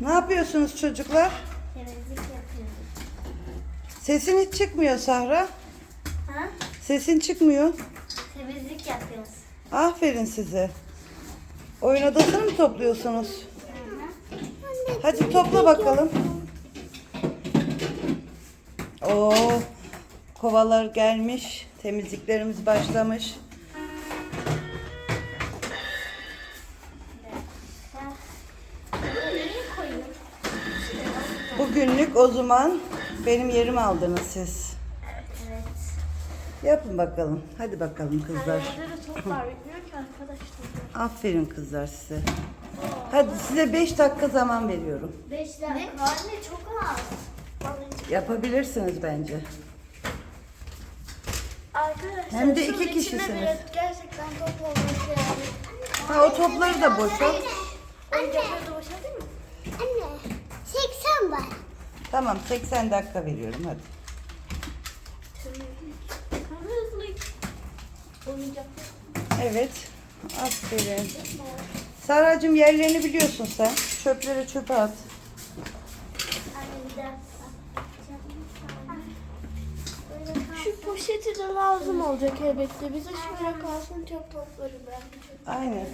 Ne yapıyorsunuz çocuklar? Temizlik yapıyoruz. Sesin hiç çıkmıyor Sahra. Ha? Sesin çıkmıyor. Temizlik yapıyoruz. Aferin size. Oyun odasını mı topluyorsunuz? Hadi topla bakalım. Oo, kovalar gelmiş. Temizliklerimiz başlamış. O zaman benim yerimi aldınız siz. Evet. Yapın bakalım. Hadi bakalım kızlar. Yerde de top var. Bitmiyor ki arkadaşlar. Aferin kızlar size. Hadi size 5 dakika zaman veriyorum. 5 dakika. Anne çok az. Yapabilirsiniz bence. Arkadaşlar Hem de şunun iki içine kişisiniz. bile gerçekten top olması lazım. Ha o topları da boşalt. Oyuncakları da boşaltayım mı? Anne, 80 var. Tamam 80 dakika veriyorum hadi. Evet. Aferin. Saracığım yerlerini biliyorsun sen. Çöpleri çöpe at. Şu poşeti de lazım olacak elbette. Bize şöyle kalsın çöp topları çöp. Aynen.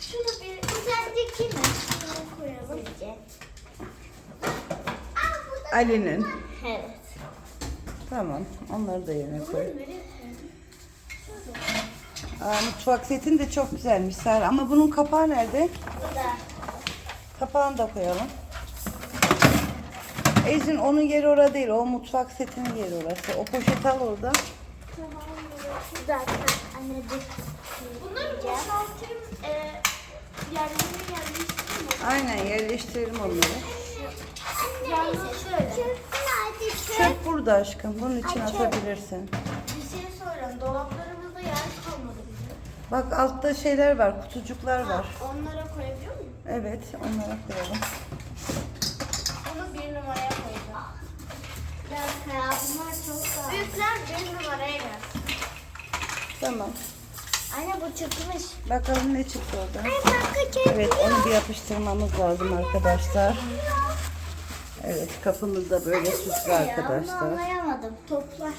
Şunu bir sence kimin? Şunu koyalım. Ali'nin. Evet. Tamam. Onları da yerine koy. Aa, mutfak setin de çok güzelmiş Sara. Ama bunun kapağı nerede? Burada. Kapağını da koyalım. Ecin onun yeri orada değil. O mutfak setinin yeri orası. O poşet al orada. Bunları boşaltayım. E, yerlerine yerleştireyim mi? Aynen yerleştirelim onları. Çöp burada aşkım. Bunun için atabilirsin. Bir şey soracağım. Dolaplarımızda yer kalmadı bizim. Bak altta şeyler var. Kutucuklar var. Onlara koyabiliyor muyum? Evet onlara koyalım. Onu bir numaraya koyacağım. Ya bunlar çok daha. Büyükler bir numaraya gelsin. Tamam. Anne bu çıkmış. Bakalım ne çıktı orada. Bakın Evet onu bir yapıştırmamız lazım arkadaşlar. Kapımız da böyle süslü arkadaşlar. anlayamadım. Toplar.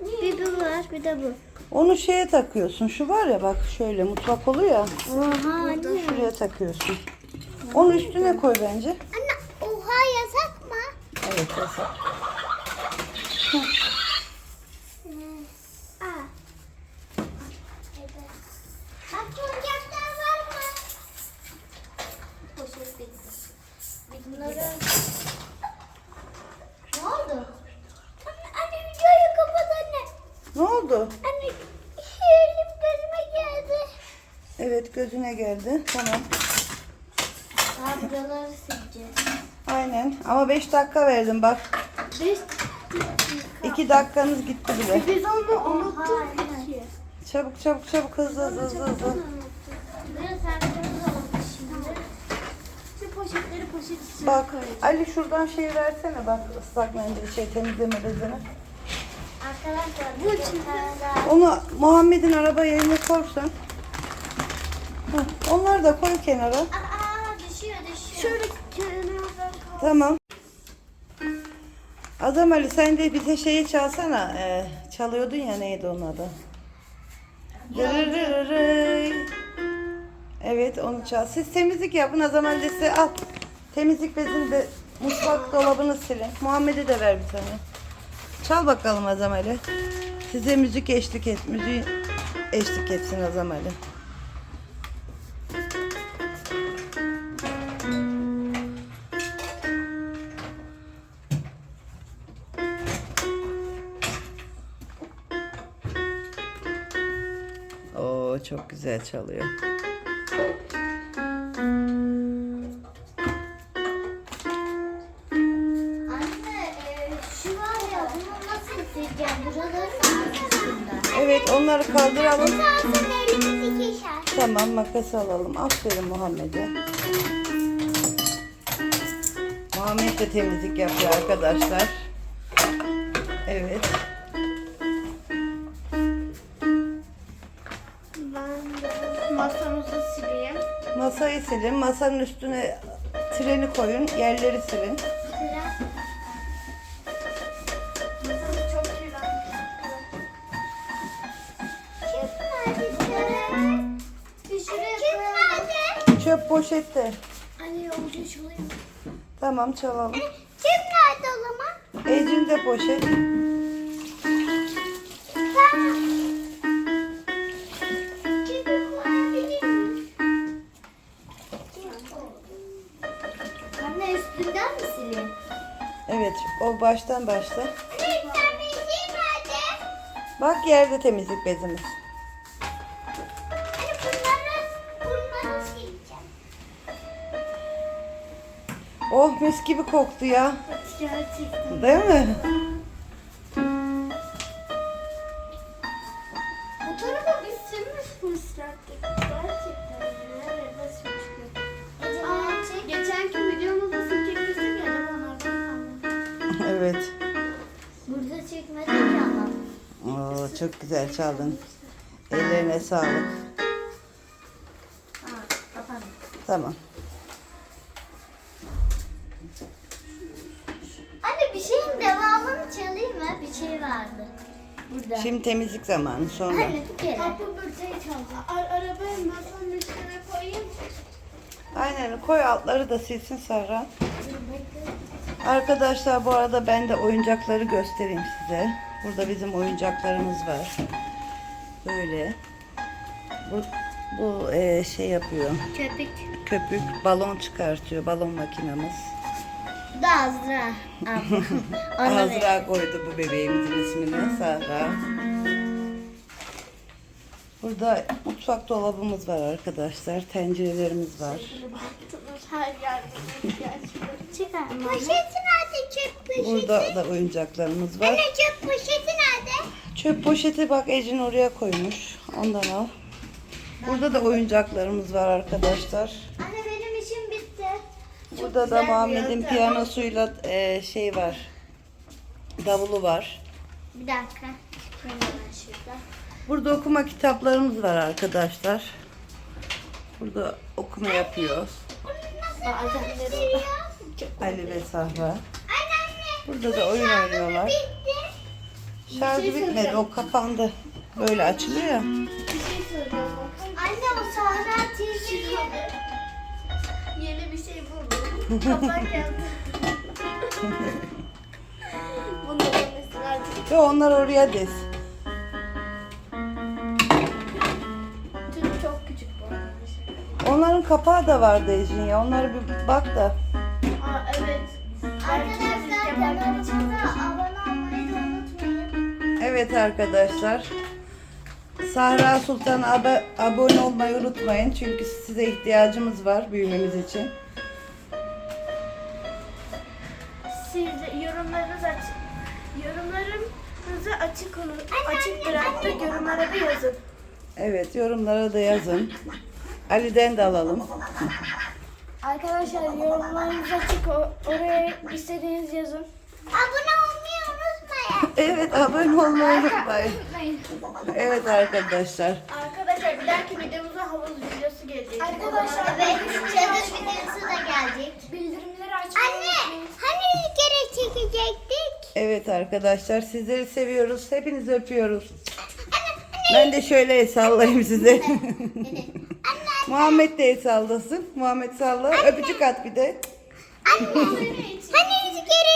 Bir bu var bir de bu. Onu şeye takıyorsun. Şu var ya bak şöyle mutfak oluyor ya. Oha anne. Şuraya takıyorsun. Onu üstüne koy bence. Anne, oha yasak mı? Evet yasak. Bak oyuncaklar var mı? Poşet bitti. Bunları... Ne oldu? Anne, anne videoyu kapat anne. Ne oldu? Anne, elim gözüme geldi. Evet gözüne geldi. Tamam. Daha buraları sileceğiz. Aynen. Ama 5 dakika verdim bak. Beş 2 dakikanız gitti bile. Biz onu unuttuk. Çabuk çabuk çabuk hızlı hızlı hızlı hızlı. Bak. Ali şuradan şey versene bak ıslak mendil şey temizleme bezini. Arkadaşlar bu çıktı. Onu Muhammed'in araba yerine korsan. Onları da koy kenara. Aa düşüyor düşüyor. Şöyle kenardan kaldı. Tamam. Adam Ali sen de bize şeyi çalsana. Ee, çalıyordun ya neydi onun adı? Dırırırırıy. Evet onu çal. Siz temizlik yapın. Azam Ali de size al. Temizlik bezini de mutfak dolabını silin. Muhammed'e de ver bir tane. Çal bakalım Azam Ali. Size müzik eşlik et. Müziği eşlik etsin Azam Ali. Oo çok güzel çalıyor. Evet onları kaldıralım. Tamam makas alalım. Aferin Muhammed'e. Muhammed de temizlik yapıyor arkadaşlar. Evet. Ben de masamızı sileyim. Masayı silin. Masanın üstüne treni koyun, yerleri silin. Çöp poşette. Anne yolcu çalayım. Tamam çalalım. Çöp nerede o zaman? Ecin de poşet. Anne üstünden mi sileyim? Evet o baştan başla. Anne temizliği nerede? Bak yerde temizlik bezimiz. Oh mis gibi koktu ya. Gerçekten. Değil mi? Bu tarafa biz silmişmişlerdik. Gerçekten. Evet nasıl çıkıyor? Aa, geçenki videomuzda silkekmiştik ya. Ben onlardan kaldım. Evet. Burada çekmedik ama. Oo, çok güzel çaldın. Ellerine sağlık. Aa, kapandı. Tamam. Şey vardı. Burada. Şimdi temizlik zamanı sonra. Anne bir kere. Kapı böceği çaldı. Ar arabayı masanın üstüne koyayım. Aynen koy altları da silsin Serra. Arkadaşlar bu arada ben de oyuncakları göstereyim size. Burada bizim oyuncaklarımız var. Böyle. Bu, bu e, şey yapıyor. Köpük. Köpük balon çıkartıyor. Balon makinamız. Bu da Azra. Ona ver. Azra koydu bu bebeğimizin ismini. Sahra. Burada mutfak dolabımız var arkadaşlar. Tencerelerimiz var. Baktınız her yerde gerçekten. Çıkar. Poşeti nerede? Çöp poşeti. Burada da oyuncaklarımız var. Anne çöp poşeti nerede? Çöp poşeti bak Ecin oraya koymuş. Ondan al. Burada da oyuncaklarımız var arkadaşlar. Anne benim işim bitti. Burada da Muhammed'in piyanosuyla e, şey var. Davulu var. Bir dakika. Çıkayım ben şurada. Burada okuma kitaplarımız var arkadaşlar. Burada okuma yapıyor Bazen de Ali ve Sahra. Burada da oyun oynuyorlar. Bitti. Şarjı bitmedi o kapandı. Böyle açılıyor ya. bir şey. Anne o Sahra TV yedi. Yeni bir şey buldum. Kapak da mesela artık Ve onlar oraya diz. tüm çok küçük bu arada şey. Onların kapağı da vardı Ecin ya. Onlara bir bak da. Aa evet. Arkadaşlar kanalımıza abone olmayı unutmayın. Evet arkadaşlar. Sahra Sultan ab- abone olmayı unutmayın. Çünkü size ihtiyacımız var büyümemiz için. Siz de yorumlarınız açık. Yorumlarınızı açık olun. Açık bıraktık. Yorumlara da yazın. Evet yorumlara da yazın. Ali'den de alalım. Arkadaşlar yorumlarınız açık. O- Oraya istediğiniz yazın. Abone unutmayın. Evet abone olmayı unutmayın. Evet arkadaşlar. Arkadaşlar bir dahaki videomuza havuz videosu gelecek. Arkadaşlar evet çadır videosu da gelecek. bildirimleri açmayı Anne hani bir kere çekecektik? Evet arkadaşlar sizleri seviyoruz. Hepinizi öpüyoruz. Ben de şöyle el sallayayım size. Muhammed de el sallasın. Muhammed salla. Öpücük at bir de. Anne hani bir kere